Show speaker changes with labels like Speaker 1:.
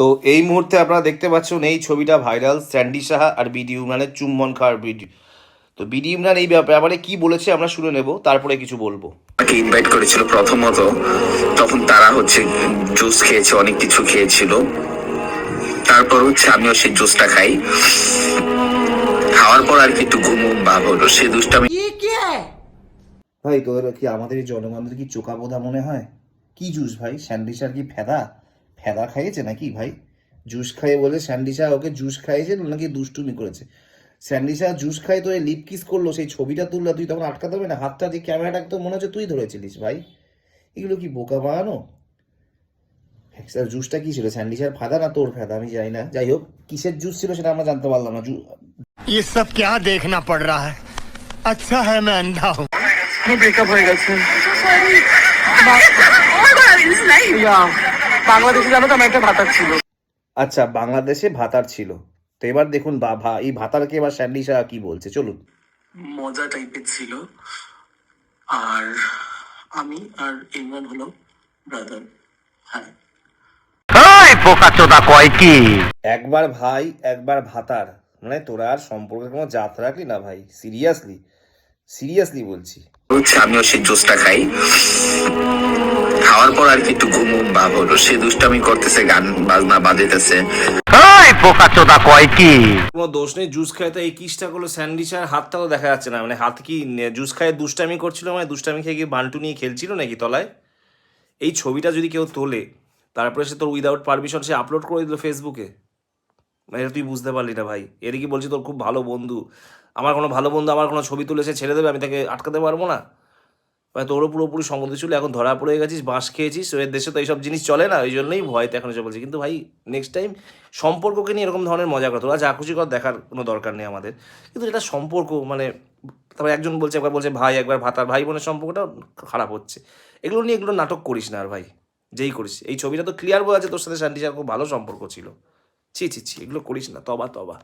Speaker 1: তো এই মুহূর্তে আপনারা দেখতে পাচ্ছেন এই ছবিটা ভাইরাল স্যান্ডি সাহা আর বিডি ইমরানের চুম্বন খাওয়ার ভিডিও। তো বিডি ইমরান এই ব্যাপারে কি বলেছে আমরা শুনে নেব তারপরে কিছু বলব।
Speaker 2: আমাকে ইনভাইট করেছিল প্রথমত তখন তারা হচ্ছে জুস খেয়েছে অনেক কিছু খেয়েছিল। তারপর হচ্ছে আমিও সেই জুসটা খাই। খাওয়ার পর আর কি একটু ঘুম ঘুম ভাব হলো সে দুষ্টামি
Speaker 1: ভাই তোদের কি আমাদের জনগণদের কি চোখা বোধা মনে হয়? কি জুস ভাই? স্যান্ডিসার কি ফেদা? ফেদা খাইয়েছে নাকি ভাই জুস খাইয়ে বলে স্যান্ডিসা ওকে জুস খাইয়েছে নাকি দুষ্টুমি করেছে স্যান্ডিসা জুস খাই তো লিপ কিস করলো সেই ছবিটা তুললো তুই তখন আটকাতে হবে না হাতটা দিয়ে ক্যামেরাটা তো মনে হচ্ছে তুই ধরেছিলিস ভাই এগুলো কি বোকা বানানো স্যার জুসটা কি ছিল স্যান্ডিসার ফাদা না তোর ফাদা আমি জানি না যাই হোক কিসের জুস ছিল সেটা আমরা জানতে পারলাম না জু-
Speaker 3: ये सब क्या देखना पड़ रहा है अच्छा है मैं अंधा हूँ
Speaker 4: ব্রেকআপ হয়ে গেছে
Speaker 5: Oh
Speaker 4: বাংলাদেশে জানো তো আমার একটা ভাতার ছিল।
Speaker 1: আচ্ছা বাংলাদেশে ভাতার ছিল। তো এবার দেখুন বা ভা- এই ভাতারকে এবার স্যান্ডিসা কি বলছে চলুন।
Speaker 4: মজা টাইপের ছিল। আর আমি আর ইমরান হলো ব্রাদার হ্যাঁ।
Speaker 1: একবার ভাই একবার ভাতার। মানে তোরা আর সম্পর্কে কোনো জাত রাখলি না ভাই সিরিয়াসলি সিরিয়াসলি বলছি।
Speaker 2: হচ্ছে আমিও সেই জুসটা খাই। খাওয়ার পর আর কি একটু ঘুম ঘুম ভাব হলো। সে দুষ্টামি করতেছে গান বাজনা বাজাইতেছে।
Speaker 1: কোনো দোষ নেই জুস খায় তো এই কিসটা করল? স্যান্ডউইচের হাতটা তো দেখা যাচ্ছে না। মানে হাত কি জুস খায় দুষ্টামি করছিল মানে দুষ্টামি খেয়ে কি বান্টু নিয়ে খেলছিল নাকি তলায়? এই ছবিটা যদি কেউ তোলে তারপরে সে তোর উইদাউট পারমিশন সে আপলোড করে দিল ফেসবুকে মানে এটা তুই বুঝতে পারলি না ভাই। এর কি বলছি তোর খুব ভালো বন্ধু। আমার কোনো ভালো বন্ধু আমার কোনো ছবি তুলে সে ছেড়ে দেবে আমি তাকে আটকাতে পারব না? ভাই তোরও পুরোপুরি সঙ্গ ছিল, এখন ধরা পড়ে গেছিস, বাঁশ খেয়েছিস ওদের দেশে তো এইসব জিনিস চলে না, ওই জন্যই ভয়তে এখন এসব বলছি। কিন্তু ভাই নেক্সট টাইম সম্পর্ককে নিয়ে এরকম ধরনের মজা করতো যা খুশি কর, দেখার কোনো দরকার নেই আমাদের। কিন্তু এটা সম্পর্ক মানে তারপর একজন বলছে, একবার বলছে, ভাই, একবার ভাতার ভাই বোনের সম্পর্কটা খারাপ হচ্ছে। এগুলো নিয়ে এগুলো নাটক করিস না আর ভাই, যেই করিস। এই ছবিটা তো ক্লিয়ার বোঝা যাচ্ছে তোর সাথে শান্তি খুব ভালো সম্পর্ক ছিল। ছি ছি ছি, এগুলো করিস না, তবা তবা।